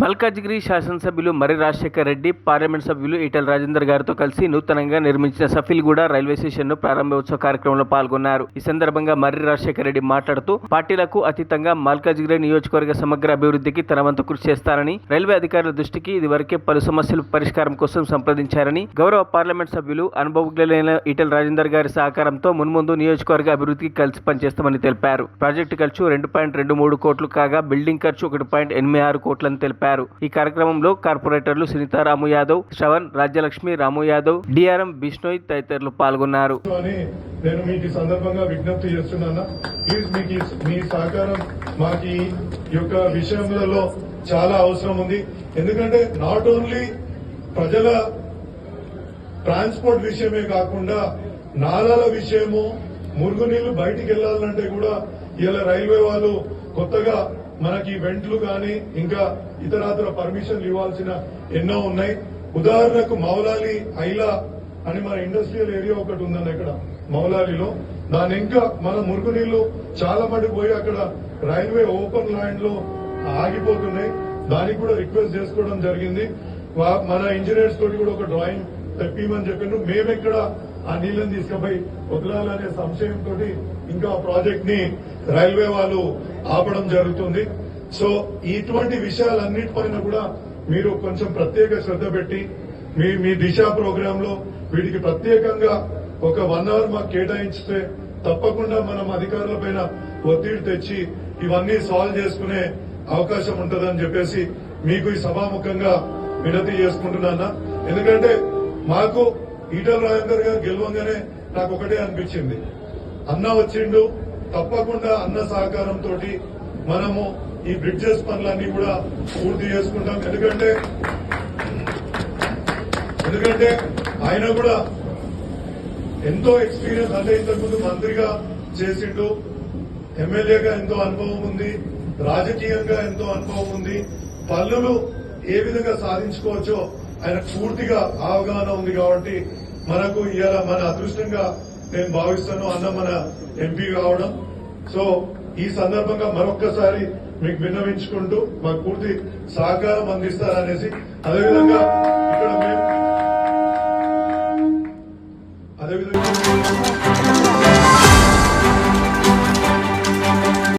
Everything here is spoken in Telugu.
మల్కాజ్గిరి శాసనసభ్యులు మర్రి రాజశేఖర్ రెడ్డి పార్లమెంట్ సభ్యులు ఈటల రాజేందర్ గారితో కలిసి నూతనంగా నిర్మించిన సఫిల్గూడ రైల్వే స్టేషన్ను ప్రారంభోత్సవ కార్యక్రమంలో పాల్గొన్నారు. ఈ సందర్భంగా మర్రి రాజశేఖర్ రెడ్డి మాట్లాడుతూ పార్టీలకు అతీతంగా మల్కాజ్గిరి నియోజకవర్గ సమగ్ర అభివృద్ధికి తన వంతు కృషి చేస్తారని రైల్వే అధికారుల దృష్టికి ఇదివరకే పలు సమస్యల పరిష్కారం కోసం సంప్రదించారని గౌరవ పార్లమెంట్ సభ్యులు అనుభవజ్ఞులైన ఈటల రాజేందర్ గారి సహకారంతో మున్ముందు నియోజకవర్గ అభివృద్ధికి కలిసి పనిచేస్తామని తెలిపారు. ప్రాజెక్టు ఖర్చు రెండు పాయింట్ రెండు మూడు కోట్లు కాగా బిల్డింగ్ ఖర్చు ఒకటి పాయింట్ ఎనిమిది ఆరు కోట్లని తెలిపారు. ఈ కార్యక్రమంలో కార్పొరేటర్లు సునీతారాము యాదవ్ శ్రవణ్ రాజ్యలక్ష్మి రాము యాదవ్ డిఆర్ఎం బిష్ణోయ్ తదితరులు పాల్గొన్నారు. అని నేను మీకు సందర్భంగా విజ్ఞప్తి చేస్తున్నాను. ప్లీజ్ మీకు మీ సహకారం మాకు యొక్క విషయంలో చాలా అవసరం ఉంది. ఎందుకంటే నాట్ ఓన్లీ ప్రజల ట్రాన్స్పోర్ట్ విషయమే కాకుండా నాలాల విషయము మురుగు నీళ్ళు బయటికి వెళ్ళాలంటే కూడా ఇలా రైల్వే వాళ్ళు కొత్తగా మనకి వెంట్లు కానీ ఇంకా ఇతరాతర పర్మిషన్లు ఇవ్వాల్సిన ఎన్నో ఉన్నాయి. ఉదాహరణకు మౌలాలి ఐలా అని మన ఇండస్ట్రియల్ ఏరియా ఒకటి ఉందండి ఇక్కడ మౌలాలిలో. దాని ఇంకా మన మురుగు నీళ్ళు చాలా మటుకు పోయి అక్కడ రైల్వే ఓపెన్ ల్యాండ్లో ఆగిపోతున్నాయి. దానికి కూడా రిక్వెస్ట్ చేసుకోవడం జరిగింది. వా- మన ఇంజనీర్స్ తోటి కూడా ఒక డ్రాయింగ్ తెప్పిమని చెప్పిండ్రు మేమెక్కడ ఆ నీళ్ళను తీసుకుపోయి వదలాలనే సంశయంతో ఇంకా ప్రాజెక్ట్ని రైల్వే వాళ్ళు ఆపడం జరుగుతుంది. సో ఇటువంటి విషయాలన్నిటిపైన కూడా మీరు కొంచెం ప్రత్యేక శ్రద్ధ పెట్టి మీ మీ దిశ ప్రోగ్రామ్లో వీటికి ప్రత్యేకంగా ఒక వన్ అవర్ మాకు కేటాయించితే తప్పకుండా మనం అధికారుల పైన ఒత్తిడి తెచ్చి ఇవన్నీ సాల్వ్ చేసుకునే అవకాశం ఉంటుందని చెప్పేసి మీకు ఈ సభాముఖంగా వినతి చేసుకుంటున్నాను. ఎందుకంటే మాకు ఈటల రాజేందర్ గారు గెలవంగానే నాకు ఒకటే అనిపించింది. అన్న వచ్చిండు తప్పకుండా అన్న సహకారంతో మనము ఈ బ్రిడ్జెస్ పనులన్నీ కూడా పూర్తి చేసుకుంటాం. ఎందుకంటే ఎందుకంటే ఆయన కూడా ఎంతో ఎక్స్పీరియన్స్ అంటే ఇంతకుముందు మంత్రిగా చేసిండు. ఎమ్మెల్యేగా ఎంతో అనుభవం ఉంది రాజకీయంగా ఎంతో అనుభవం ఉంది. పనులు ఏ విధంగా సాధించుకోవచ్చో ఆయన పూర్తిగా అవగాహన ఉంది కాబట్టి మనకు ఇవాళ మన అదృష్టంగా నేను భావిస్తాను అన్న మన ఎంపీ కావడం. సో ఈ సందర్భంగా మరొక్కసారి మీకు విన్నవించుకుంటూ మాకు పూర్తి సహకారం అందిస్తారనేసి అదేవిధంగా ఇక్కడ మేము అదేవిధంగా